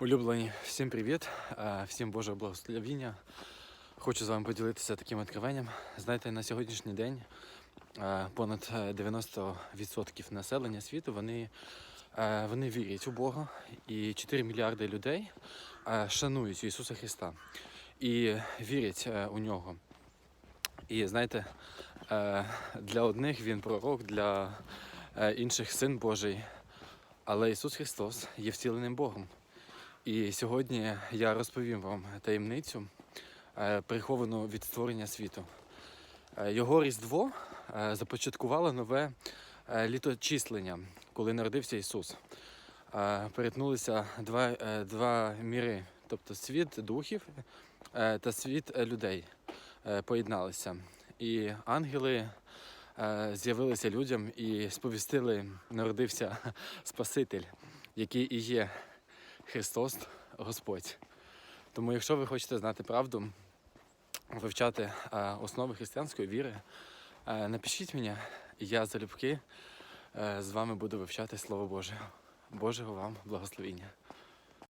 Улюблені, всім привіт, е, всім Божого благословіння. Хочу з вами поділитися таким відкриванням. Знаєте, на сьогоднішній день е, понад е, 90% населення світу вони, е, вони вірять у Бога, і 4 мільярди людей е, шанують Ісуса Христа і вірять е, у нього. І знаєте, е, для одних він пророк, для е, інших син Божий. Але Ісус Христос є втіленим Богом. І сьогодні я розповім вам таємницю, е, приховану від створення світу. Е, Його Різдво е, започаткувало нове літочислення, коли народився Ісус. Перетнулися два, два міри, тобто світ духів та світ людей поєдналися. І ангели з'явилися людям і сповістили, народився Спаситель, який і є Христос Господь. Тому, якщо ви хочете знати правду, вивчати е, основи християнської віри, е, напишіть мені, я залюбки е, з вами буду вивчати Слово Боже. Божого вам благословіння.